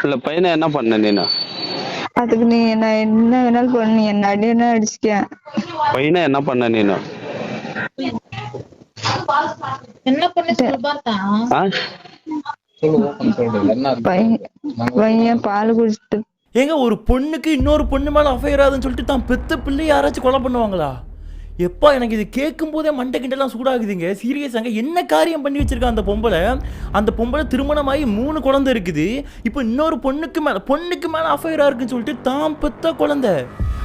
இல்ல பையனை என்ன பண்ண நீனு அதுக்கு நீ என்ன என்ன வேணாலும் பண்ணு நீ என்ன அடி வேணா அடிச்சுக்க பையனை என்ன பண்ண நீனு என்ன பண்ணி சொல்லு பார்த்தா ஆ? என்ன? பையன் பையன் பால் குடிச்சிட்டு ஏங்க ஒரு பொண்ணுக்கு இன்னொரு பொண்ணு மேலே அஃபையர் ஆகுதுன்னு சொல்லிட்டு தான் பெத்த பிள்ளை யாராச்சும் கொலை பண்ணுவாங்களா எப்பா எனக்கு இது கேட்கும் போதே மண்டை கிண்டெல்லாம் சூடாகுதுங்க. சீரியஸாங்க என்ன காரியம் பண்ணி வச்சிருக்கா அந்த பொம்பளை? அந்த பொம்பளை திருமணமாகி மூணு குழந்தை இருக்குது. இப்போ இன்னொரு பொண்ணுக்கு மேலே பொண்ணுக்கு மேலே அஃபையராக இருக்குன்னு சொல்லிட்டு தான் பெத்த குழந்தை.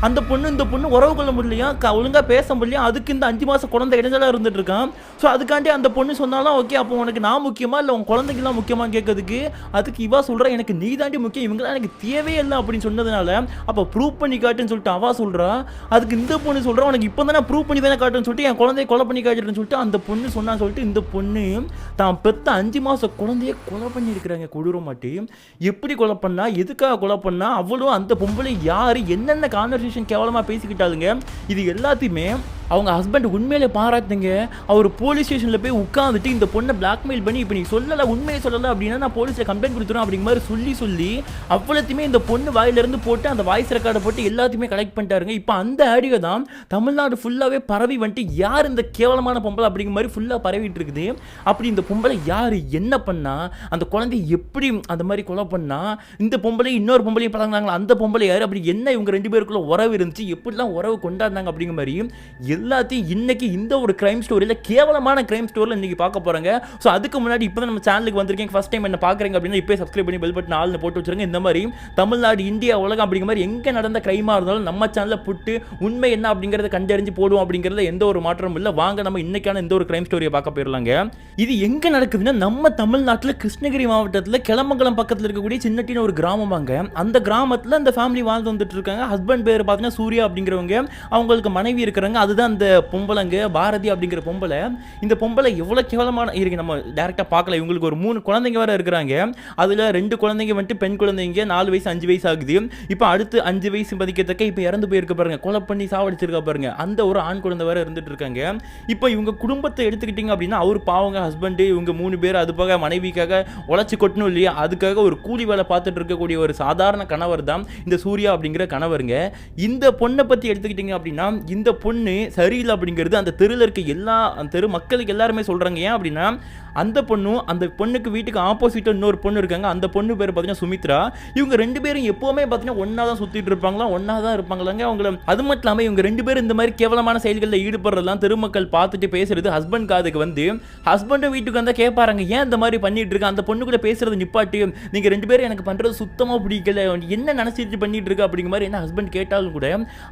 அந்த பொண்ணு இந்த பொண்ணு உறவு கொள்ள முடியலையா? க ஒழுங்காக பேச முடியலையா? அதுக்கு இந்த அஞ்சு மாதம் குழந்தை இடைஞ்சலாக இருந்துட்டு இருக்கான். ஸோ அதுக்காண்டி அந்த பொண்ணு சொன்னாலும் ஓகே அப்போ உனக்கு நான் முக்கியமா இல்லை உன் குழந்தைங்களாம் முக்கியமாக கேட்கறதுக்கு அதுக்கு இவா சொல்கிறா எனக்கு நீ தாண்டி முக்கியம். இவங்களாம் எனக்கு தேவையே இல்லை அப்படின்னு சொன்னதுனால அப்போ ப்ரூவ் பண்ணி காட்டுன்னு சொல்லிட்டு அவா சொல்கிறா அதுக்கு இந்த பொண்ணு சொல்கிறா உனக்கு இப்போ தானே ப்ரூவ் பண்ணி தானே காட்டுன்னு சொல்லிட்டு என் குழந்தைய கொலை பண்ணி காட்டுன்னு சொல்லிட்டு அந்த பொண்ணு சொன்னான்னு சொல்லிட்டு இந்த பொண்ணு தான் பெத்த அஞ்சு மாதம் குழந்தைய கொலை பண்ணியிருக்கிறாங்க கொடூரமாட்டி. எப்படி கொலை பண்ணா எதுக்காக கொலை பண்ணா அவ்வளோ அந்த பொம்பளை யார் என்னென்ன கான்வர்சேஷன் கேவலமாக பேசிக்கிட்டாளுங்க இது எல்லாத்தையுமே அவங்க ஹஸ்பண்ட் உண்மையிலே பாராட்டுங்க. அவர் போலீஸ் ஸ்டேஷனில் போய் உட்காந்துட்டு இந்த பொண்ணை பிளாக்மெயில் பண்ணி இப்போ நீ சொல்லலை உண்மையை சொல்லலை அப்படின்னா நான் போலீஸில் கம்ப்ளைண்ட் கொடுத்துரும் அப்படிங்கிற மாதிரி சொல்லி சொல்லி அவ்வளோத்தையுமே இந்த பொண்ணு வாயிலிருந்து போட்டு அந்த வாய்ஸ் ரெக்கார்டை போட்டு எல்லாத்தையுமே கலெக்ட் பண்ணிட்டாருங்க. இப்போ அந்த ஆடியோ தான் தமிழ்நாடு ஃபுல்லாகவே பரவி வந்துட்டு யார் இந்த கேவலமான பொம்பளை அப்படிங்கிற மாதிரி ஃபுல்லாக பரவிட்டு இருக்குது. அப்படி இந்த பொம்பளை யார்? என்ன பண்ணால் அந்த குழந்தைய எப்படி அந்த மாதிரி கொலை பண்ணால் இந்த பொம்பளை இன்னொரு பொம்பளையும் பழங்கினாங்களா அந்த பொம்பளை யார்? அப்படி என்ன இவங்க ரெண்டு பேருக்குள்ள உறவு இருந்துச்சு? எப்படிலாம் உறவு கொண்டாடினாங்க அப்படிங்கிற மாதிரி எல்லாத்தையும் இன்னைக்கு இந்த ஒரு கிரைம் ஸ்டோரியில் கேவலமான கிரைம் ஸ்டோரியில் இன்றைக்கி பார்க்க போகிறாங்க ஸோ அதுக்கு முன்னாடி இப்போ தான் நம்ம சேனலுக்கு வந்திருக்கேன் ஃபஸ்ட் டைம் என்ன பார்க்குறீங்க அப்படின்னா இப்போ சப்ஸ்கிரைப் பண்ணி பெல் பட்டன் ஆள்னு போட்டு வச்சுருங்க. இந்த மாதிரி தமிழ்நாடு இந்தியா உலகம் அப்படிங்கிற மாதிரி எங்கே நடந்த கிரைமாக இருந்தாலும் நம்ம சேனலில் புட்டு உண்மை என்ன அப்படிங்கிறத கண்டறிஞ்சு போடுவோம் அப்படிங்கிறத எந்த ஒரு மாற்றமும் இல்லை. வாங்க நம்ம இன்றைக்கான இந்த ஒரு கிரைம் ஸ்டோரியை பார்க்க போயிடலாங்க இது எங்கே நடக்குதுன்னா நம்ம தமிழ்நாட்டில் கிருஷ்ணகிரி மாவட்டத்தில் கிளம்பங்கலம் பக்கத்தில் இருக்கக்கூடிய சின்னட்டின ஒரு கிராமமாங்க. அந்த கிராமத்தில் அந்த ஃபேமிலி வாழ்ந்து வந்துட்டு இருக்காங்க. ஹஸ்பண்ட் பேர் பார்த்தீங்கன்னா சூர்யா அப்படிங்கிறவங்க. அவங்களுக்கு மனைவி இருக்கிறாங்க. அதுதான் அந்த பொம்பளைங்க பாரதி அப்படிங்கிற பொம்பளை இந்த பொம்பளை எவ்வளோ கேவலமான இருக்கு நம்ம டேரெக்டாக பார்க்கல. இவங்களுக்கு ஒரு மூணு குழந்தைங்க வேறு இருக்கிறாங்க. அதில் ரெண்டு குழந்தைங்க வந்துட்டு பெண் குழந்தைங்க நாலு வயசு அஞ்சு வயசு ஆகுது. இப்போ அடுத்து அஞ்சு வயசு மதிக்கத்தக்க இப்போ இறந்து போயிருக்க பாருங்க. கொலை பண்ணி சாவடிச்சிருக்கா பாருங்க. அந்த ஒரு ஆண் குழந்தை வேற இருந்துட்டு இருக்காங்க. இப்போ இவங்க குடும்பத்தை எடுத்துக்கிட்டிங்க அப்படின்னா அவர் பாவங்க ஹஸ்பண்டு இவங்க மூணு பேர் அது போக மனைவிக்காக உழைச்சி கொட்டணும் இல்லையா? அதுக்காக ஒரு கூலி வேலை பார்த்துட்டு இருக்கக்கூடிய ஒரு சாதாரண கணவர் தான் இந்த சூர்யா அப்படிங்கிற கணவருங்க. இந்த பொண்ணை பற்றி எடுத்துக்கிட்டிங்க அப்படின்னா இந்த பொண்ணு சரியில்லை அப்படிங்கிறது அந்த தெருவில் இருக்க எல்லா அந்த தெரு மக்களுக்கு எல்லாருமே சொல்கிறாங்க ஏன் அப்படின்னா அந்த பொண்ணும் அந்த பொண்ணுக்கு வீட்டுக்கு ஆப்போசிட்டாக இன்னொரு பொண்ணு இருக்காங்க. அந்த பொண்ணு பேர் பார்த்தீங்கன்னா சுமித்ரா. இவங்க ரெண்டு பேரும் எப்போவுமே பார்த்தீங்கன்னா ஒன்றா தான் சுற்றிட்டு இருப்பாங்களா ஒன்றா தான் இருப்பாங்களாங்க. அவங்கள அது மட்டும் இல்லாமல் இவங்க ரெண்டு பேரும் இந்த மாதிரி கேவலமான செயல்களில் ஈடுபடுறதெல்லாம் திருமக்கள் பார்த்துட்டு பேசுறது ஹஸ்பண்ட் காதுக்கு வந்து ஹஸ்பண்டும் வீட்டுக்கு வந்தால் கேட்பாருங்க ஏன் இந்த மாதிரி பண்ணிட்டு இருக்க? அந்த பொண்ணு கூட பேசுறது நிப்பாட்டி. நீங்கள் ரெண்டு பேரும் எனக்கு பண்ணுறது சுத்தமாக பிடிக்கல. என்ன நினச்சிட்டு பண்ணிட்டு இருக்க? அப்படிங்கிற மாதிரி என்ன ஹஸ்பண்ட் கேட்டாலும் கூட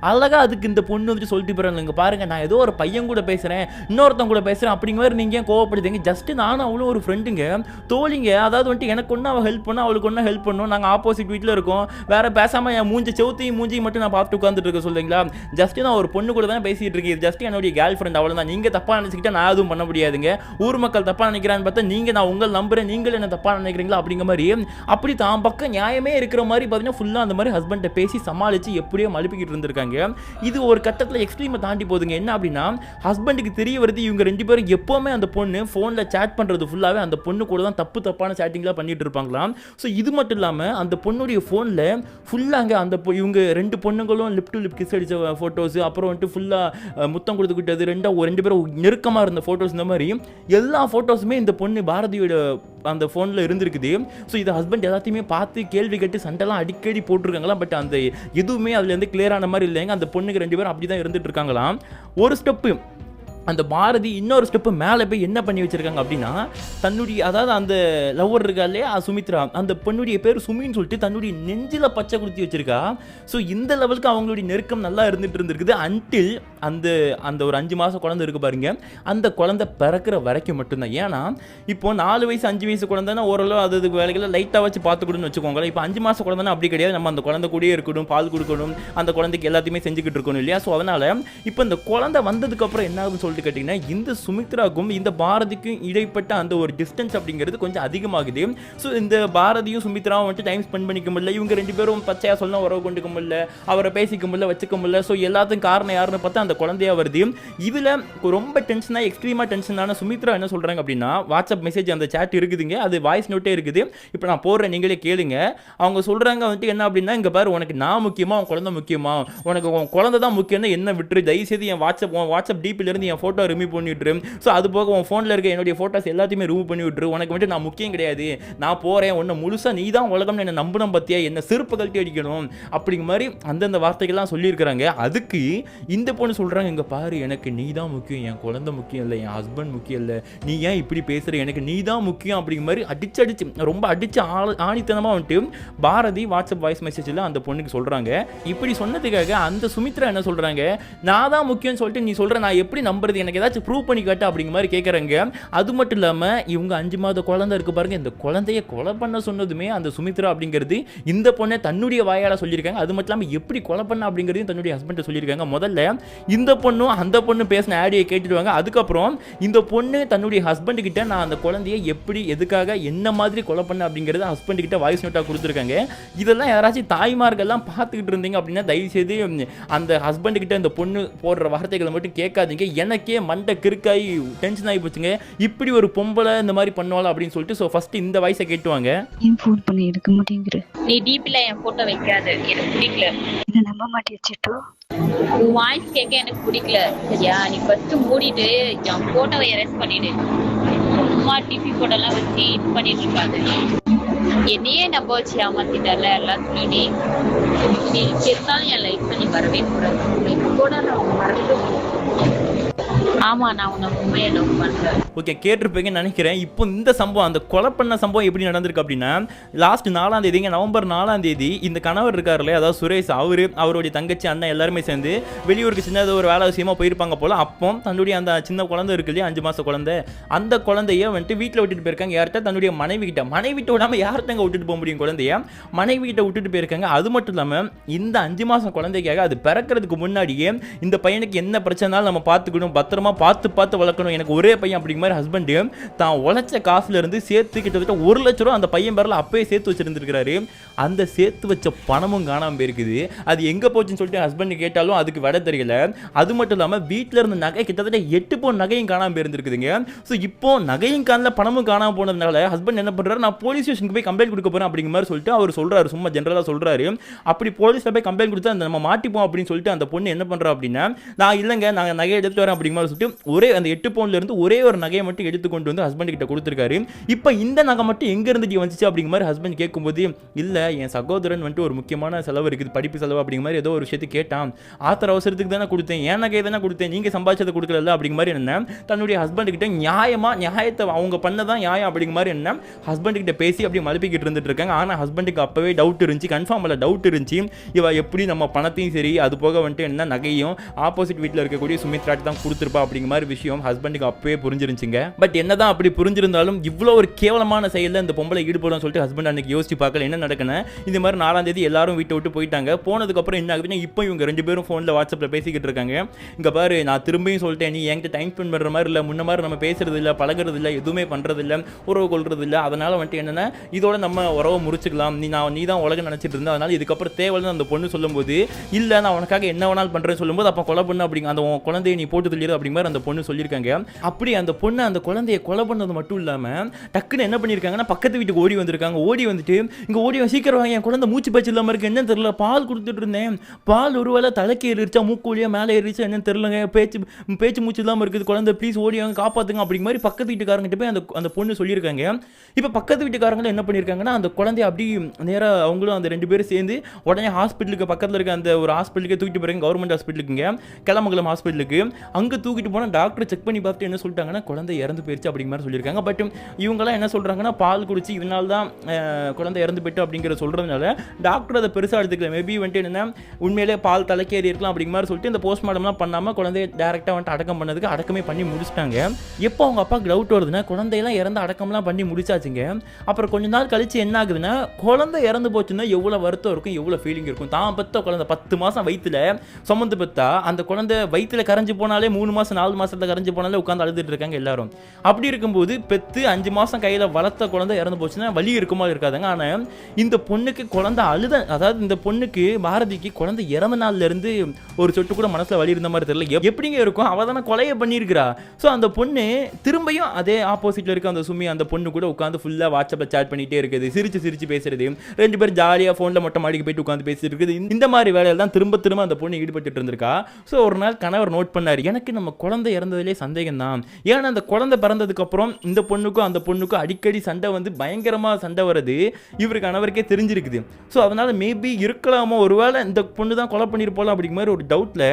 அழகா அதுக்கு இந்த பொண்ணு வந்துட்டு சொல்லிட்டு போகிறாங்க பாருங்க நான் ஏதோ ஒரு பையன் கூட பேசுகிறேன் இன்னொருத்தன் கூட பேசுகிறேன் அப்படிங்கிற மாதிரி நீங்கள் ஏன் கோவப்படுறீங்க ஜஸ்ட் நானும் அவ்வளோ ஒரு ஃப்ரெண்டுங்க தோழிங்க அதாவது வந்துட்டு எனக்கு ஒன்று அவள் ஹெல்ப் பண்ணால் அவளுக்கு ஒன்று ஹெல்ப் பண்ணும். நாங்கள் ஆப்போசிட் வீட்டில் இருக்கோம். வேற பேசாமல் என் மூஞ்சி செவுத்தையும் மூஞ்சியும் மட்டும் நான் பார்த்துட்டு உட்காந்துட்டு இருக்க சொல்லுங்களா ஜஸ்ட்டு நான் ஒரு பொண்ணு கூட தான் பேசிகிட்டு இருக்கேன். ஜஸ்ட் என்னுடைய கேர்ள் ஃப்ரெண்ட் அவ்வளோ தான் நீங்கள் தப்பாக நினச்சிக்கிட்டா நான் எதுவும் பண்ண முடியாதுங்க. ஊர் மக்கள் தப்பாக நினைக்கிறான்னு பார்த்தா நீங்கள் நான் உங்கள் நம்புகிறேன் நீங்கள் என்ன தப்பாக நினைக்கிறீங்களா? அப்படிங்கிற மாதிரி. அப்படி தான் பக்கம் நியாயமே இருக்கிற மாதிரி பார்த்தீங்கன்னா ஃபுல்லாக அந்த மாதிரி ஹஸ்பண்டை பேசி சமாளித்து எப்படியோ மழுப்பிக்கிட்டு இருந்திருக்காங்க. இது ஒரு கட்டத்தில் எக்ஸ்ட்ரீமை தாண்டி போகுதுங்க. என்ன அப்படின்னா ஹஸ்பண்டுக்கு தெரிய வருது இவங்க ரெண்டு பேரும் எப்போவுமே அந்த பொண்ணு ஃபோனில் சேட் பண்ணுறது ஃபுல்லாகவே அந்த பொண்ணு கூட தான் தப்பு தப்பான சேட்டிங்லாம் பண்ணிட்டு இருப்பாங்களாம் ஸோ இது மட்டும் இல்லாமல் அந்த பொண்ணுடைய ஃபோனில் ஃபுல்லாங்க அந்த பொ- இவங்க ரெண்டு பொண்ணுங்களும் லிப் டு லிப் கிஸ் அடித்த ஃபோட்டோஸ் அப்புறம் வந்துட்டு ஃபுல்லாக முத்தம் கொடுத்துக்கிட்டது ரெண்டாக ரெண்டு பேரும் நெருக்கமாக இருந்த ஃபோட்டோஸ் இந்த மாதிரி எல்லா ஃபோட்டோஸுமே இந்த பொண்ணு பாரதியோட அந்த ஃபோனில் இருந்திருக்குது. ஸோ இது ஹஸ்பண்ட் எல்லாத்தையுமே பார்த்து கேள்வி கேட்டு சண்டைலாம் அடிக்கடி போட்டிருக்காங்களாம் பட் அந்த எதுவுமே அதுலேருந்து கிளியரான ஆன மாதிரி இல்லைங்க. அந்த பொண்ணுக்கு ரெண்டு பேரும் அப்படி தான் இருந்துட்டு இருக்காங்களாம். ஒரு ஸ்டெப்பு அந்த பாரதி இன்னொரு ஸ்டெப்பு மேலே போய் என்ன பண்ணி வச்சுருக்காங்க அப்படின்னா தன்னுடைய அதாவது அந்த லவ்வர் இருக்கா இல்லையா சுமித்ரா அந்த பொண்ணுடைய பேர் சுமின்னு சொல்லிட்டு தன்னுடைய நெஞ்சில் பச்சை குடுத்தி வச்சுருக்கா. ஸோ இந்த லெவலுக்கு அவங்களுடைய நெருக்கம் நல்லா இருந்துட்டு இருந்திருக்குது அன்டில் அந்த அந்த ஒரு அஞ்சு மாதம் குழந்தை இருக்கு பாருங்க. அந்த குழந்தை பிறக்கிற வரைக்கும் மட்டும்தான். ஏன்னா இப்போ நாலு வயசு அஞ்சு வயசு குழந்தைன்னா ஓரளவு அது அதுக்கு வேலைகளை லைட்டாக வச்சு பார்த்துக்கணும்னு வச்சுக்கோங்களேன். இப்போ அஞ்சு மாதம் குழந்தைன்னா அப்படி கிடையாது. நம்ம அந்த குழந்தை கூடயே இருக்கணும் பால் கொடுக்கணும் அந்த குழந்தைக்கு எல்லாத்தையுமே செஞ்சுக்கிட்டு இருக்கணும் இல்லையா? ஸோ அதனால் இப்போ இந்த குழந்தை வந்ததுக்கு அப்புறம் என்ன ஆகுதுன்னு சொல்லிட்டு கேட்டிங்கன்னா இந்த சுமித்ராக்கும் இந்த பாரதிக்கும் இடைப்பட்ட அந்த ஒரு டிஸ்டன்ஸ் அப்படிங்கிறது கொஞ்சம் அதிகமாகுது. ஸோ இந்த பாரதியும் சுமித்ராவும் வந்துட்டு டைம் ஸ்பெண்ட் பண்ணிக்க முடியல. இவங்க ரெண்டு பேரும் பச்சையாக சொல்ல உறவு கொண்டுக்க முடியல. அவரை பேசிக்க முடியல வச்சுக்க முடியல. ஸோ எல்லாத்துக்கும் காரணம் யாருன்னு பார்த்தா அந்த குழந்தையாக வருது. இதில் ரொம்ப டென்ஷனாக எக்ஸ்ட்ரீமாக டென்ஷனான சுமித்ரா என்ன சொல்கிறாங்க அப்படின்னா வாட்ஸ்அப் மெசேஜ் அந்த சேட் இருக்குதுங்க. அது வாய்ஸ் நோட்டே இருக்குது. இப்போ நான் போடுறேன் நீங்களே கேளுங்க. அவங்க சொல்கிறாங்க வந்துட்டு என்ன அப்படின்னா இங்கே பாரு உனக்கு நான் முக்கியமாக உன் குழந்தை முக்கியமாக உனக்கு உன் குழந்தை தான் முக்கியம்னு என்ன விட்டுரு? தயவுசெய்து என் வாட்ஸ்அப் உன் வாட்ஸ்அப் டிபிலேருந்து என் ஃபோட்டோ ரிமூவ் பண்ணி விட்டுரு. ஸோ அது போக உன் ஃபோனில் இருக்க என்னுடைய ஃபோட்டோஸ் எல்லாத்தையுமே ரிமூவ் பண்ணி விட்டுரு. உனக்கு வந்துட்டு நான் முக்கியம் கிடையாது. நான் போகிறேன் உன்னை முழுசாக நீ தான் உலகம்னு என்னை நம்பணும் பற்றியா என்ன செருப்பு கழட்டி அடிக்கணும். அப்படிங்கிற மாதிரி அந்தந்த வார்த்தைகள்லாம் சொல்லியிருக்கிறாங்க. அதுக்கு இந்த பொண்ணு சொல்கிறாங்க இங்கே பாரு எனக்கு நீ தான் முக்கியம். என் குழந்தை முக்கியம் இல்லை என் ஹஸ்பண்ட் முக்கியம் இல்லை. நீ ஏன் இப்படி பேசுகிற எனக்கு நீ தான் முக்கியம். அப்படிங்கிற மாதிரி அடிச்சு அடிச்சு ரொம்ப அடிச்சு ஆள ஆணித்தனமாக வந்துட்டு பாரதி வாட்ஸ்அப் வாய்ஸ் மெசேஜில் அந்த பொண்ணுக்கு சொல்கிறாங்க இப்படி சொன்னதுக்காக அந்த சுமித்ரா என்ன சொல்கிறாங்க நான் தான் முக்கியம்னு சொல்லிட்டு நீ சொல்கிற நான் எப்படி நம்புறது? எனக்கு ஏதாச்சும் ப்ரூவ் பண்ணி காட்டு அப்படிங்கிற மாதிரி கேட்குறாங்க அது மட்டும் இல்லாமல் இவங்க அஞ்சு மாத குழந்தை இருக்கு பாருங்க இந்த குழந்தைய கொலை பண்ண சொன்னதுமே அந்த சுமித்ரா அப்படிங்கிறது இந்த பொண்ணை தன்னுடைய வாயால் சொல்லியிருக்காங்க. அது மட்டும் இல்லாமல் எப்படி கொலை பண்ண அப்படிங்கிறதையும் தன்னுடைய ஹஸ்பண்ட் சொல்லியிருக்காங்க. முதல்ல இந்த பொண்ணும் அந்த பொண்ணு பேசின ஆடியை கேட்டுடுவாங்க. அதுக்கப்புறம் இந்த பொண்ணு தன்னுடைய ஹஸ்பண்ட் கிட்ட நான் அந்த குழந்தைய எப்படி எதுக்காக என்ன மாதிரி கொலை பண்ண? அப்படிங்கிறத ஹஸ்பண்ட் கிட்ட வாய்ஸ் நோட்டாக கொடுத்துருக்காங்க. இதெல்லாம் யாராச்சும் தாய்மார்கள்லாம் பார்த்துக்கிட்டு இருந்தீங்க அப்படின்னா தயவுசெய்து அந்த ஹஸ்பண்ட் கிட்ட இந்த பொண்ணு போடுற வார்த்தைகளை மட்டும் கேட்காதீங்க. எனக்கே மண்டை கிறுக்காய் டென்ஷன் ஆகி போச்சுங்க. இப்படி ஒரு பொம்பளை இந்த மாதிரி பண்ணுவாள் அப்படின்னு சொல்லிட்டு ஸோ ஃபர்ஸ்ட் இந்த வாய்ஸை கேட்டுவாங்க. ஏன் ஃபோன் பண்ணி எடுக்க மாட்டேங்கிற? நீ டிபில என் போட்டோ வைக்காத எனக்கு பிடிக்கல. என்ன நம்ப மாட்டியா சிட்டு உன் வாய்ஸ் கேட்க எனக்கு பிடிக்கல. சரியா? நீ ஃபர்ஸ்ட் மூடிட்டு என் போட்டோவை எரேஸ் பண்ணிடு. சும்மா டிபி போட்டோ எல்லாம் வச்சு இது பண்ணிட்டு இருக்காது. என்னையே நம்ப வச்சு ஏமாத்திட்டல எல்லாத்துலயும் நீ நீ செத்தாலும் என் லைஃப்ல நீ வரவே கூடாது. கூட நான் மறந்து ஆமா நான் உன்னை உண்மையை லவ் பண்றேன் ஓகே கேட்டிருப்பீங்கன்னு நினைக்கிறேன். இப்போ இந்த சம்பவம் அந்த கொலை பண்ண சம்பவம் எப்படி நடந்திருக்கு அப்படின்னா லாஸ்ட் நாலாம் தேதிங்க நவம்பர் நாலாம் தேதி இந்த கணவர் இருக்காருல்ல அதாவது சுரேஷ் அவர் அவருடைய தங்கச்சி அண்ணன் எல்லாருமே சேர்ந்து வெளியூருக்கு சின்னதாக ஒரு வேலை விஷயமா போயிருப்பாங்க போல. அப்போ தன்னுடைய அந்த சின்ன குழந்தை இருக்கு இல்லையா? அஞ்சு மாத குழந்தை. அந்த குழந்தைய வந்துட்டு வீட்டில் விட்டுட்டு போயிருக்காங்க. யார்கிட்ட? தன்னுடைய மனைவி கிட்ட மனைவி கிட்ட விடாமல் யார்கிட்ட விட்டுட்டு போக முடியும் குழந்தைய? மனைவி கிட்ட விட்டுட்டு போயிருக்காங்க. அது மட்டும் இல்லாமல் இந்த அஞ்சு மாசம் குழந்தைக்காக அது பிறக்கிறதுக்கு முன்னாடியே இந்த பையனுக்கு என்ன பிரச்சனைனாலும் நம்ம பார்த்துக்கணும். பத்திரமா பார்த்து பார்த்து வளர்க்கணும். எனக்கு ஒரே பையன் அப்படிங்க மாதிரி ஹஸ்பண்டு தான் உழைச்ச காசுலேருந்து சேர்த்து கிட்டத்தட்ட ஒரு லட்ச ரூபா அந்த பையன் பேரில் அப்பயே சேர்த்து வச்சுருந்துருக்கிறாரு. அந்த சேர்த்து வச்ச பணமும் காணாமல் போயிருக்குது. அது எங்கே போச்சுன்னு சொல்லிட்டு ஹஸ்பண்ட் கேட்டாலும் அதுக்கு விட தெரியல. அது மட்டும் இல்லாமல் வீட்டில் இருந்த நகை கிட்டத்தட்ட எட்டு பவுன் நகையும் காணாமல் போயிருந்துருக்குதுங்க. ஸோ இப்போ நகையும் காணல பணமும் காணாமல் போனதுனால ஹஸ்பண்ட் என்ன பண்ணுறாரு நான் போலீஸ் ஸ்டேஷனுக்கு போய் கம்ப்ளைண்ட் கொடுக்க போகிறேன் அப்படிங்கிற மாதிரி சொல்லிட்டு அவர் சொல்கிறாரு சும்மா ஜென்ரலாக சொல்கிறாரு அப்படி போலீஸில் போய் கம்ப்ளைண்ட் கொடுத்தா அந்த நம்ம மாட்டிப்போம் அப்படின்னு சொல்லிட்டு அந்த பொண்ணு என்ன பண்ணுறா அப்படின்னா நான் இல்லைங்க நாங்கள் நகையை எடுத்துட்டு வரேன் அப்படிங்கிற மாதிரி சொல்லிட்டு ஒரே அந்த எட்டு பவுன்ல ஒரே ஒரு நகை நகையை மட்டும் எடுத்து கொண்டு வந்து ஹஸ்பண்ட் கிட்ட கொடுத்துருக்காரு. இப்போ இந்த நகை மட்டும் எங்க இருந்து வந்துச்சு அப்படிங்கிற மாதிரி ஹஸ்பண்ட் கேட்கும்போது இல்ல என் சகோதரன் வந்துட்டு ஒரு முக்கியமான செலவு இருக்குது படிப்பு செலவு அப்படிங்கிற மாதிரி ஏதோ ஒரு விஷயத்தை கேட்டான். ஆத்திர அவசரத்துக்கு தானே கொடுத்தேன் ஏன் நகையை தானே கொடுத்தேன் நீங்க சம்பாதிச்சதை கொடுக்கல அப்படிங்கிற மாதிரி என்ன? தன்னுடைய ஹஸ்பண்ட் கிட்ட நியாயமா நியாயத்தை அவங்க பண்ணதான் நியாயம் அப்படிங்கிற மாதிரி என்ன? ஹஸ்பண்ட் கிட்ட பேசி அப்படியே மழுப்பிக்கிட்டு இருந்துட்டு இருக்காங்க. ஆனா ஹஸ்பண்டுக்கு அப்பவே டவுட் இருந்துச்சு கன்ஃபார்ம் இல்லை டவுட் இருந்துச்சு. இவ எப்படி நம்ம பணத்தையும் சரி அது போக வந்துட்டு என்ன நகையும் ஆப்போசிட் வீட்டில் இருக்கக்கூடிய சுமித்ராட்டு தான் கொடுத்துருப்பா அப்படிங்கிற மாதிரி விஷயம் ஹஸ்பண்டுக்கு அப்பவே ஆரம்பிச்சுங்க. பட் என்னதான் அப்படி புரிஞ்சிருந்தாலும் இவ்வளோ ஒரு கேவலமான செயலில் இந்த பொம்பளை ஈடுபடும் சொல்லிட்டு ஹஸ்பண்ட் அன்னைக்கு யோசிச்சு பார்க்கல என்ன நடக்கணும் இந்த மாதிரி நாலாம் தேதி எல்லாரும் வீட்டை விட்டு போயிட்டாங்க. போனதுக்கப்புறம் என்ன ஆகுதுன்னா இப்போ இவங்க ரெண்டு பேரும் ஃபோனில் வாட்ஸ்அப்பில் பேசிக்கிட்டு இருக்காங்க. இங்கே பாரு நான் திரும்பியும் சொல்லிட்டேன் நீ என்கிட்ட டைம் ஸ்பெண்ட் பண்ணுற மாதிரி இல்லை முன்ன மாதிரி நம்ம பேசுறது இல்லை பழகிறது இல்லை எதுவுமே பண்ணுறது இல்லை உறவு கொள்றது இல்லை அதனால் வந்துட்டு என்னன்னா இதோட நம்ம உறவை முறிச்சுக்கலாம். நீ நான் நீ தான் உலகம் நினச்சிட்டு இருந்தேன் அதனால் இதுக்கப்புறம் தேவைன்னு அந்த பொண்ணு சொல்லும்போது இல்லை நான் உனக்காக என்ன வேணாலும் பண்ணுறேன்னு சொல்லும்போது அப்போ கொலை பண்ணு அப்படிங்க அந்த உன் குழந்தையை நீ போட்டு தள்ளிடு அப்படிங்கிற மாதிரி அந்த பொண்ணு சொல்லியிருக்காங்க. அப்படி அந்த பொண்ணு அந்த குழந்தைய கொலை பண்ணது மட்டும் இல்லாமல் டக்குன்னு என்ன பண்ணியிருக்காங்கன்னா பக்கத்து வீட்டுக்கு ஓடி வந்திருக்காங்க. ஓடி வந்துட்டு இங்கே ஓடி சீக்கிரம் வாங்க என் குழந்தை மூச்சு பேச்சு இல்லாமல் இருக்குது என்னன்னு தெரியல பால் கொடுத்துட்டு இருந்தேன். பால் ஒருவேளை தலைக்கு ஏறிச்சா மூக்கு மேலே ஏறிச்சா என்னன்னு தெரியலங்க. பேச்சு பேச்சு மூச்சு இல்லாமல் இருக்குது குழந்தை ப்ளீஸ் ஓடி வாங்க காப்பாற்றுங்க அப்படிங்கிற மாதிரி பக்கத்து வீட்டுக்காரங்கிட்ட போய் அந்த அந்த பொண்ணு சொல்லியிருக்காங்க. இப்போ பக்கத்து வீட்டுக்காரங்களும் என்ன பண்ணியிருக்காங்கன்னா அந்த குழந்தைய அப்படி நேராக அவங்களும் அந்த ரெண்டு பேரும் சேர்ந்து உடனே ஹாஸ்பிட்டலுக்கு பக்கத்தில் இருக்க அந்த ஒரு ஹாஸ்பிட்டலுக்கு தூக்கிட்டு போகிறாங்க கவர்மெண்ட் ஹாஸ்பிட்டலுக்குங்க கிளமங்கலம் ஹாஸ்பிட்டலுக்கு. அங்கே தூக்கிட்டு போனால் டாக்டர் செக் பண்ணி பார்த்துட்டு என்ன சொல்லிட்டாங்கன்னா குழந்தை குழந்தை இறந்து போயிருச்சு அப்படிங்கிற மாதிரி சொல்லியிருக்காங்க. பட் இவங்கெல்லாம் என்ன சொல்கிறாங்கன்னா பால் குடிச்சு இதனால தான் குழந்தை இறந்து போயிட்டு அப்படிங்கிற சொல்கிறதுனால டாக்டர் அதை பெருசாக எடுத்துக்கல. மேபி வந்துட்டு என்னென்னா உண்மையிலே பால் தலைக்கேறி இருக்கலாம் அப்படிங்கிற மாதிரி சொல்லிட்டு இந்த போஸ்ட்மார்ட்டம்லாம் பண்ணாமல் குழந்தைய டேரெக்டாக வந்துட்டு அடக்கம் பண்ணதுக்கு அடக்கமே பண்ணி முடிச்சிட்டாங்க. எப்போ அவங்க அப்பா டவுட் வருதுன்னா குழந்தையெல்லாம் இறந்து அடக்கம்லாம் பண்ணி முடிச்சாச்சுங்க. அப்புறம் கொஞ்ச நாள் கழிச்சு என்ன ஆகுதுன்னா குழந்தை இறந்து போச்சுன்னா எவ்வளோ வருத்தம் இருக்கும் எவ்வளோ ஃபீலிங் இருக்கும். தான் பெற்ற குழந்தை பத்து மாதம் வயிற்றுல சுமந்து பெற்றா அந்த குழந்தை வயித்துல கரைஞ்சு போனாலே மூணு மாதம் நாலு மாதத்தில் கரைஞ்சு போனாலே உட்காந்து அழுதுட்டு இருக்காங்க எல்லாரும். அப்படி இருக்கும்போது பெத்து அஞ்சு மாதம் கையில் வளர்த்த குழந்தை இறந்து போச்சுன்னா வலி இருக்குமா இருக்காதுங்க. ஆனால் இந்த பொண்ணுக்கு குழந்தை அழுத அதாவது இந்த பொண்ணுக்கு பாரதிக்கு குழந்தை இறந்த நாள்லேருந்து ஒரு சொட்டு கூட மனசில் வலி இருந்த மாதிரி தெரியல. எப்படிங்க இருக்கும்? அவள் தானே கொலையை பண்ணியிருக்கிறா. ஸோ அந்த பொண்ணு திரும்பியும் அதே ஆப்போசிட்டில் இருக்க அந்த சுமி அந்த பொண்ணு கூட உட்காந்து ஃபுல்லாக வாட்ஸ்அப்பில் சேட் பண்ணிகிட்டே இருக்குது. சிரிச்சு சிரிச்சு பேசுறது. ரெண்டு பேரும் ஜாலியாக ஃபோனில் மொட்டை மாடிக்கு போயிட்டு உட்காந்து பேசிட்டு இருக்குது. இந்த- மாதிரி வேலையில் தான் திரும்ப திரும்ப அந்த பொண்ணு ஈடுபட்டு இருந்திருக்கா. ஸோ ஒரு நாள் கணவர் நோட் பண்ணார். எனக்கு நம்ம குழந்தை இறந்ததுலேயே சந்தேகம் தான் ஏன்னா அந்த குழந்தை பிறந்ததுக்கு அப்புறம் இந்த பொண்ணுக்கும் அந்த பொண்ணுக்கும் அடிக்கடி சண்டை வந்து பயங்கரமா சண்டை வருது. இவருக்கு கணவருக்கே தெரிஞ்சிருக்குது. ஸோ அதனால மேபி இருக்கலாமோ ஒருவேளை இந்த பொண்ணு தான் கொலை பண்ணியிருப்போம் அப்படிங்கிற மாதிரி ஒரு டவுட்ல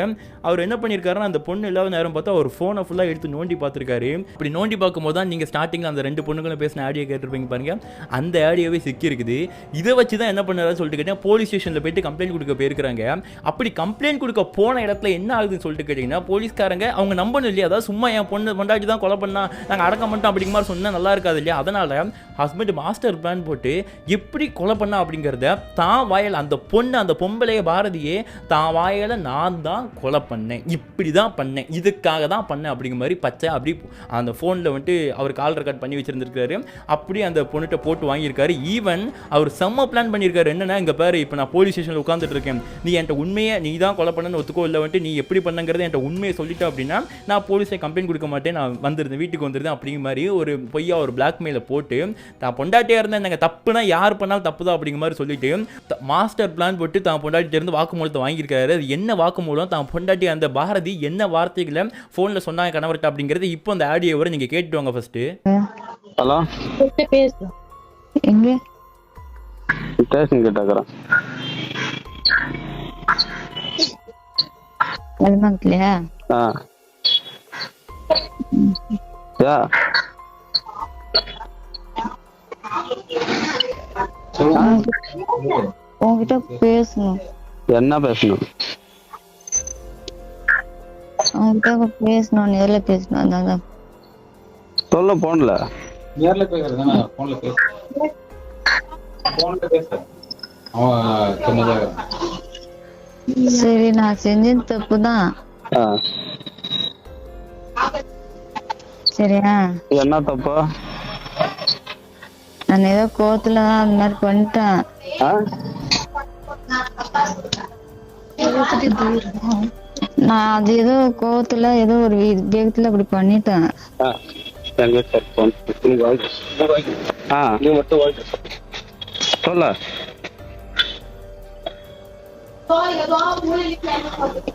அவர் என்ன பண்ணியிருக்காருன்னா அந்த பொண்ணு இல்லாத நேரம் பார்த்தா அவர் ஃபோனை ஃபுல்லாக எடுத்து நோண்டி பார்த்துருக்காரு. இப்படி நோண்டி பார்க்கும்போது தான் நீங்கள் ஸ்டார்டிங்கில் அந்த ரெண்டு பொண்ணுங்களும் பேசின ஆடியோ கேட்டிருப்பீங்க பாருங்க. அந்த ஆடியோவே சிக்கி இருக்குது இதை வச்சு தான் என்ன பண்ணுறாரு சொல்லிட்டு கேட்டீங்கன்னா போலீஸ் ஸ்டேஷனில் போயிட்டு கம்ப்ளைண்ட் கொடுக்க போயிருக்காங்க அப்படி கம்ப்ளைண்ட் கொடுக்க போன இடத்துல என்ன ஆகுதுன்னு சொல்லிட்டு கேட்டிங்கன்னா போலீஸ்காரங்க அவங்க நம்பணும் இல்லையா? அதாவது சும்மா என் பொண்ணு பொண்டாட்டி தான் கொலை பண்ணா நாங்கள் அடக்க மாட்டோம் அப்படிங்கிற மாதிரி சொன்னால் நல்லா இருக்காது இல்லையா? அதனால் ஹஸ்பண்ட் மாஸ்டர் பிளான் போட்டு எப்படி கொலை பண்ணா அப்படிங்கிறத தான் வாயில் அந்த பொண்ணு அந்த பொம்பளைய பாரதியே தான் வாயில் நான் தான் கொலை பண்ணேன். இப்படி தான் பண்ணேன். இதுக்காக தான் பண்ணேன் அப்படிங்கிற மாதிரி பச்சை அப்படி அந்த ஃபோனில் வந்துட்டு அவர் கால் ரெக்கார்ட் பண்ணி வச்சுருந்துருக்காரு அப்படி அந்த பொண்ணுகிட்ட போட்டு வாங்கியிருக்காரு. ஈவன் அவர் செம்ம பிளான் பண்ணியிருக்காரு. என்னென்னா இங்கே பாரு இப்போ நான் போலீஸ் ஸ்டேஷனில் உட்காந்துட்டு இருக்கேன். நீ என்கிட்ட உண்மையை நீ தான் கொலை பண்ணன்னு ஒத்துக்கோ இல்லை வந்துட்டு நீ எப்படி பண்ணுங்கிறத என்கிட்ட உண்மையை சொல்லிட்ட அப்படின்னா நான் போலீஸை கம்ப்ளைண்ட் கொடுக்க மாட்டேன். நான் வந்து வந்திருந்தேன் வீட்டுக்கு வந்திருந்தேன் அப்படிங்கிற மாதிரி ஒரு பொய்யா ஒரு பிளாக்மெயிலை போட்டு தான் பொண்டாட்டியாக இருந்தேன் நாங்கள் தப்புனா யார் பண்ணாலும் தப்பு தான் அப்படிங்கிற மாதிரி சொல்லிட்டு மாஸ்டர் பிளான் போட்டு தான் பொண்டாட்டிட்ட இருந்து வாக்குமூலத்தை வாங்கியிருக்காரு அது என்ன வாக்குமூலம்? தான் பொண்டாட்டி அந்த பாரதி என்ன வார்த்தைகளை ஃபோனில் சொன்னாங்க கணவர்கிட்ட அப்படிங்கிறது இப்போ அந்த ஆடியோ வரை நீங்கள் கேட்டுட்டு வாங்க ஃபர்ஸ்ட்டு ஹலோ? எங்க? ஸ்டேஷன் ஆ. யா உன்கிட்ட பேசணும். என்ன பேசணும்? உன்கிட்ட பேசணும் நேர்ல பேசணும் அதான் சொல்ல போன்ல. நேர்ல பேசுறது தானே? போன்ல பேச. போன்ல பேச. அவன் சின்னதாக இருக்கான். சரி நான் செஞ்சது தப்பு தான் ஆ. சரியா? என்ன தப்பு? நான் ஏதோ கோவத்துல தான் அந்த மாதிரி பண்ணிட்டேன். ஆ? நான் அது ஏதோ கோவத்துல ஏதோ ஒரு வி- வேகத்துல அப்படி பண்ணிட்டேன். சொல்ல.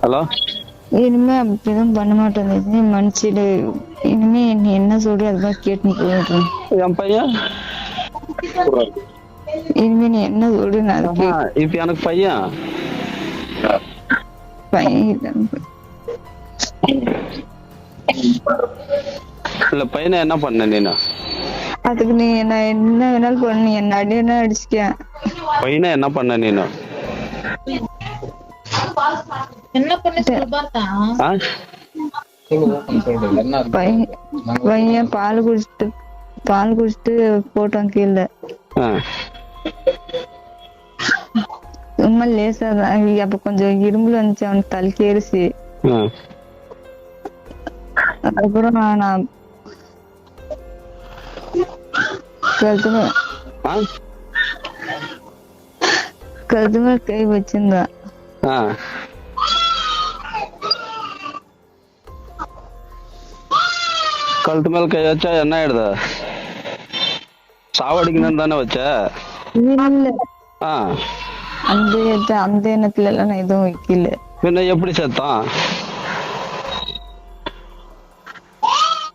ஹலோ? இனிமே அப்படிதான் பண்ண மாட்டேன் மன்னிச்சிடு. இனிமே நீ என்ன சொல்ற அதுதான் கேட்டு போயிடுறேன் என் பையன்? இனிமே நீ என்ன சொல்ற நான் அதை இப்ப எனக்கு பையன்? கேட்பேன் இல்ல பையனை என்ன பண்ண நீனு? அதுக்கு நீ என்ன என்ன வேணாலும் பண்ணு என்ன அடி வேணா அடிச்சுக்க. பையனை என்ன பண்ண நீனு? என்ன பண்ணி? பையன் பால் குடிச்சிட்டு பால் குடிச்சிட்டு போட்டான் கீழே. சும்மா லேசா தான். அப்ப கொஞ்சம் இரும்புல வந்துச்சு. அவனுக்கு தலைக்கு ஏறிச்சு ஆ. அதுக்கப்புறம் நான் நான் கழுத்து மே- ஆ. கழுத்து மேல கை வச்சிருந்தேன். கழுத்து மேல கை வச்சா என்ன ஆயிடுது? சாவடிக்கணும்னு தானே வச்ச? இல்ல. ஆ. அந்த அந்த எண்ணத்துல எல்லாம் நான் எதுவும் வைக்கல. பின்ன எப்படி செத்தான்?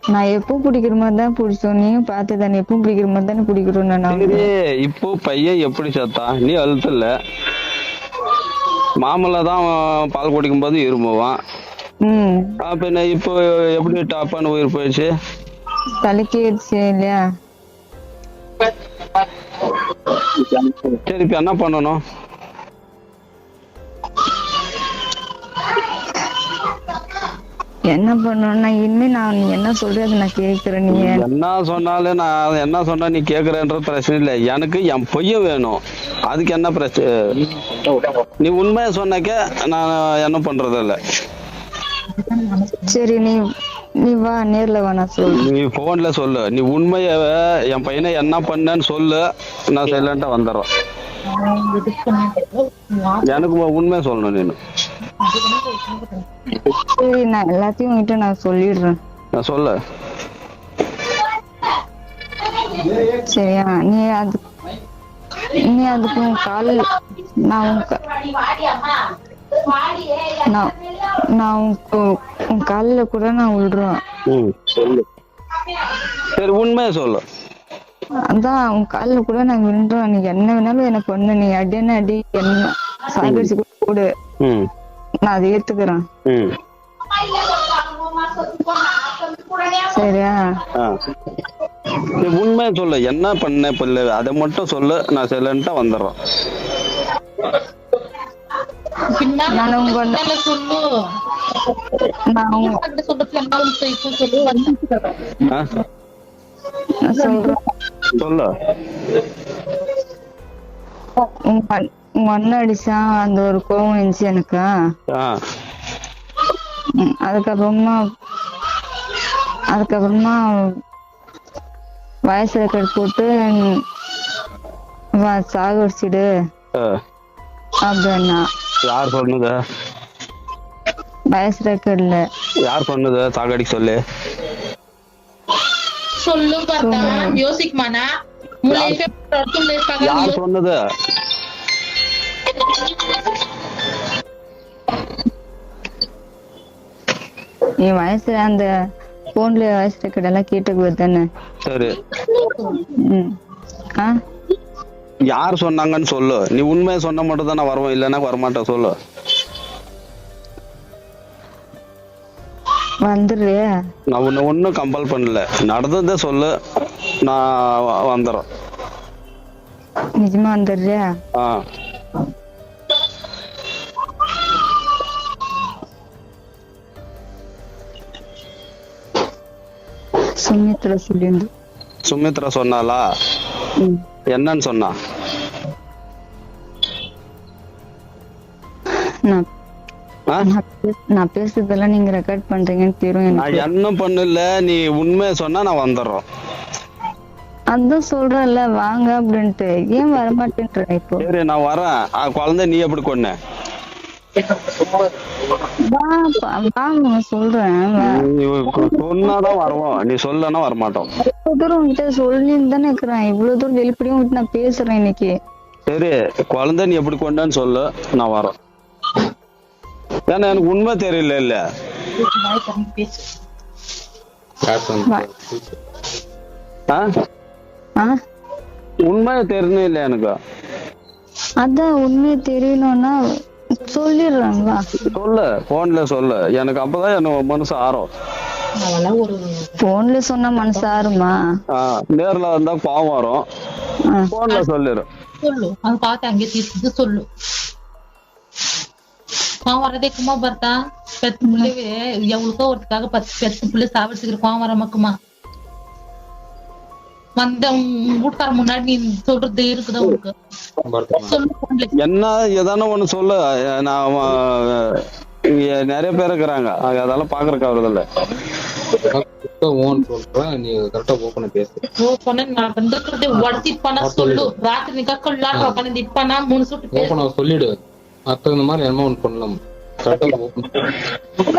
நான் எப்போ பிடிக்கிற மாதிரி தான் பிடிச்சோம். நீயும் பார்த்து தானே எப்போ பிடிக்கிற மாதிரி தானே பிடிக்கிறோம் நான் இப்போ பையன் எப்படி செத்தான்? நீ அழுத்தல. மாமல்ல தான் பால் குடிக்கும் போது இருமுவான். பின்ன இப்போ எப்படி டாப்பான உயிர் போயிடுச்சு? தலைக்கேடுச்சு இல்லையா? சரி இப்ப என்ன பண்ணணும்? என்ன பண்ணணும்னா இனிமே நான் என்ன சொல்றது நான் கேக்குறேன் நீ என்ன சொன்னாலும் நான் என்ன சொன்னா நீ கேக்குறேன்ற பிரச்சனை இல்லை. எனக்கு என் பொய்ய வேணும். அதுக்கு என்ன பிரச்சனை நீ உண்மையை சொன்னாக்க நான் என்ன பண்றது இல்ல சரி நீ நீ வா நேர்ல வா நான் சொல்றேன். நீ போன்ல சொல்லு. நீ உண்மைய என் பையனை என்ன பண்ணேன்னு சொல்லு. நான் சைலண்டா வந்துடுறேன். எனக்கு உண்மையை சொல்லணும் நீனு. சரி நான் எல்லாத்தையும் உன்கிட்ட நான் சொல்லிடுறேன். நான் சொல்ல. சரியா? நீ அது நீ அதுக்கு கால் நான் உன் கா- நான் நான் உன் காலில் கூட நான் விழுறேன் ம் சொல்லு. சரி உண்மையை சொல்லு. அதான் உன் காலில் கூட நான் விழுறேன் நீ என்ன வேணாலும் எனக்கு ஒண்ணு நீ அடியான அடி என்ன சாகடிச்சு கூட நான் அதை ஏத்துக்கிறேன். சரியா? உண்மையை சொல்லு. என்ன பண்ண பிள்ளை? அதை மட்டும் சொல்லு. நான் சைலண்டா வந்துடுறேன். சொல்லு. நான் உங்க அண்ணன் அடிச்சான் அந்த ஒரு கோவம் இருந்துச்சு எனக்கு. அதுக்கப்புறமா அதுக்கப்புறமா வயசு ரெக்கார்ட் போட்டு ம், வா சாகடிச்சிடு. ஆ. அப்படின்னா யார் சொன்னது? வயசு ரெக்கார்ட்ல யார் சொன்னது? சாகடி சொல்லு. சொல்லு பார்த்தா அடுத்த லைஃப் யார் சொன்னது? நீ வயசுல அந்த போன்ல வயசு ரெக்கார்ட் எல்லாம் கேட்டுக்குவது தானே சரி. ஆ? யார் சொன்னாங்கன்னு சொல்லு. நீ உண்மையை சொன்ன மட்டும் தான் நான் வருவேன் இல்லைன்னா வரமாட்டேன் சொல்லு. வந்துடுறே நான் உன்னை ஒன்றும் கம்பல் பண்ணல. நடந்ததே சொல்லு. நான் வந்துடுறேன் நிஜமா வந்துடுறே ஆ. சுமித்ரா சொல்லியிருந்து. சுமித்ரா சொன்னாளா? ம். என்னன்னு சொன்னா? நான் பேசுறதெல்லாம் நீங்க ரெக்கார்ட் பண்றீங்கன்னு தெரியும் நான் என்ன பண்ணல நீ உண்மையை சொன்னா நான் வந்துடுறோம் அதான் சொல்றேன்ல வாங்க அப்படின்ட்டு. ஏன் வரமாட்டேன்ற இப்போ? சரி நான் வரேன். ஆ, குழந்தை நீ எப்படி கொன்ன? சொன்னாதான் வருவோம் நீ சொல்லனா வரமாட்டோம். இவ்வளவு தூரம் உங்ககிட்ட சொல்லின்னு தானே இருக்கிறேன். இவ்வளவு தூரம் வெளிப்படையும் உங்ககிட்ட நான் பேசுறேன் இன்னைக்கு. சரி குழந்தை நீ எப்படி கொண்டான்னு சொல்லு. நான் வரேன். ஏன்னா எனக்கு உண்மை தெரியல இல்ல. உண்மை தெரியணும் இல்ல எனக்கு? அதான் உண்மையை தெரியணும்னா சொல்லிடுறேன் வா சொல்லு போன்ல சொல்லு. எனக்கு அப்பதான் எனக்கு மனசு ஆறும். போன்ல சொன்னா மனசு ஆறுமா? நேர்ல வந்தா பாவம் வரும். போன்ல சொல்லிடு சொல்லு. பார்த்து அங்கே தீர்த்து சொல்லு. கோவம் வரதே குமா பார்த்தா பெத்து பிள்ளைவே எவ்வளவுக்கோ ஒருத்துக்காக பத்து பெத்து பிள்ளை சாவடிச்சுக்கிற கோவம் வர மக்குமா வந்த உங்க வீட்டுக்கார முன்னாடி நீ சொல்றது இருக்குதா உனக்கு. என்ன எதான ஒண்ணு சொல்லு. நான் நிறைய பேர் இருக்கிறாங்க. அதெல்லாம் பாக்குறக்கு சொல்றேன் நீ கரெக்டா பேசு. நான் உடச்சு சொல்லு. ராத்திரி நிக்கா கொள்ளாட்டு உட்காந்து இப்பானா மூணு சுட்டு சொல்லிடு. மாதிரி என்ன ஒன்று பண்ணலாம்.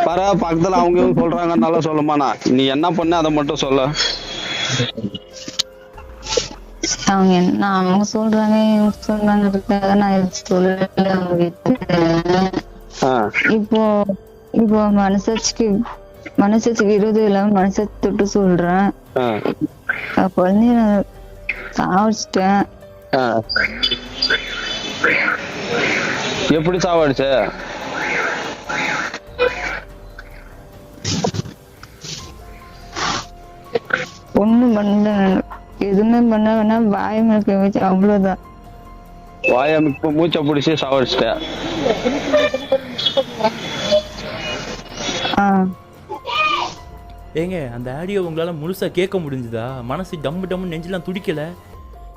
பர பக்கத்துல அவங்க சொல்றாங்கன்னால சொல்லுமாண்ணா நீ என்ன பண்ண அதை மட்டும் சொல்லு. அவங்க என்ன அவங்க சொல்றாங்க இவங்க சொல்றாங்க நான் எதுவும் சொல்லல அவங்க இப்போ இப்போ மனசாட்சிக்கு மனசாட்சிக்கு விரோதம் இல்லாம மனசாட்சி தொட்டு சொல்றேன். குழந்தைய நான் சாவடிச்சிட்டேன். எப்படி சாவடிச்ச? பண்ணல. நான் எதுவுமே பண்ண வேணா வாய் மேல வச்சு அவ்வளவுதான். வாயம் இப்போ மூச்சை பிடிச்சி சாவடிச்சிட்டேன். ஆ. ஏங்க அந்த ஆடியோ உங்களால் முழுசாக கேட்க முடிஞ்சுதா? மனசு டம்மு டம்மு நெஞ்செல்லாம் துடிக்கல.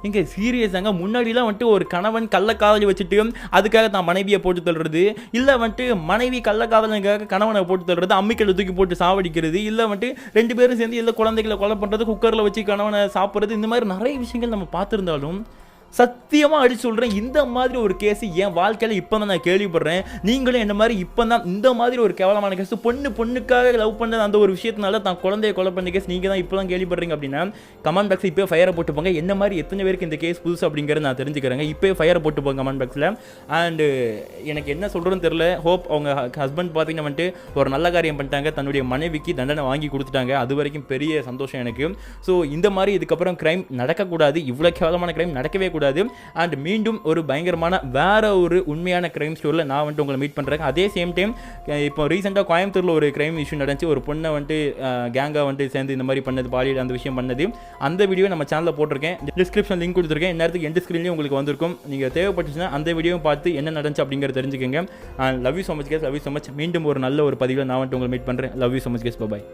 எங்க சீரியஸாங்க முன்னாடிலாம் வந்துட்டு ஒரு கணவன் கள்ளக்காதலி வச்சுட்டு அதுக்காக தான் மனைவியை போட்டு தள்ளுறது. இல்லை வந்துட்டு மனைவி கள்ளக்காதலுக்காக கணவனை போட்டு தள்ளுறது அம்மிக்கல்ல தூக்கி போட்டு சாவடிக்கிறது இல்லை வந்துட்டு ரெண்டு பேரும் சேர்ந்து இல்லை குழந்தைகளை கொலை பண்ணுறது குக்கரில் வச்சு கணவனை சாப்பிட்றது இந்த மாதிரி நிறைய விஷயங்கள் நம்ம பார்த்துருந்தாலும் சத்தியமாக அடி சொல்கிறேன் இந்த மாதிரி ஒரு கேஸ் என் வாழ்க்கையில் இப்போ தான் நான் கேள்விப்படுறேன். நீங்களும் என்ன மாதிரி இப்போ தான் இந்த மாதிரி ஒரு கேவலமான கேஸ் பொண்ணு பொண்ணுக்காக லவ் பண்ண அந்த ஒரு விஷயத்தினால தான் குழந்தைய கொலை பண்ண கேஸ் நீங்கள் தான் இப்போ தான் கேள்விப்படுறீங்க அப்படின்னா கமெண்ட் பாக்ஸ் இப்போ ஃபயரை போட்டு போங்க. என்ன மாதிரி எத்தனை பேருக்கு இந்த கேஸ் புதுசு அப்படிங்கிறத நான் தெரிஞ்சுக்கிறேங்க. இப்போ ஃபயரை போட்டு கமெண்ட் பாக்ஸில் அண்டு எனக்கு என்ன சொல்கிறதுன்னு தெரில ஹோப் அவங்க ஹஸ்பண்ட் பார்த்தீங்கன்னா வந்துட்டு ஒரு நல்ல காரியம் பண்ணிட்டாங்க. தன்னுடைய மனைவிக்கு தண்டனை வாங்கி கொடுத்துட்டாங்க. அது வரைக்கும் பெரிய சந்தோஷம் எனக்கு. ஸோ இந்த மாதிரி இதுக்கப்புறம் கிரைம் நடக்கக்கூடாது. இவ்வளோ கேவலமான கிரைம் நடக்கவே கூடாது. அண்ட் மீண்டும் ஒரு பயங்கரமான வேற ஒரு உண்மையான கிரைம் ஸ்டோரியில் நான் வந்துட்டு உங்களை மீட் பண்ணுறேன் அதே சேம் டைம் இப்போ ரீசெண்டாக கோயம்புத்தூரில் ஒரு கிரைம் இஷ்யூ நடந்துச்சு. ஒரு பொண்ணை வந்துட்டு கேங்காக வந்துட்டு சேர்ந்து இந்த மாதிரி பண்ணது பாலியல் அந்த விஷயம் பண்ணது. அந்த வீடியோ நம்ம சேனலில் போட்டிருக்கேன். டிஸ்கிரிப்ஷன் லிங்க் கொடுத்துருக்கேன். நேரத்துக்கு எந்த ஸ்க்ரீன்லையும் உங்களுக்கு வந்திருக்கும். நீங்கள் தேவைப்பட்டுச்சுன்னா அந்த வீடியோவும் பார்த்து என்ன நடந்துச்சு அப்படிங்கிறத தெரிஞ்சுக்கோங்க. Love you so much guys love you so much மீண்டும் ஒரு நல்ல ஒரு பதிவில் நான் வந்துட்டு உங்களை மீட் பண்ணுறேன் love you so much guys bye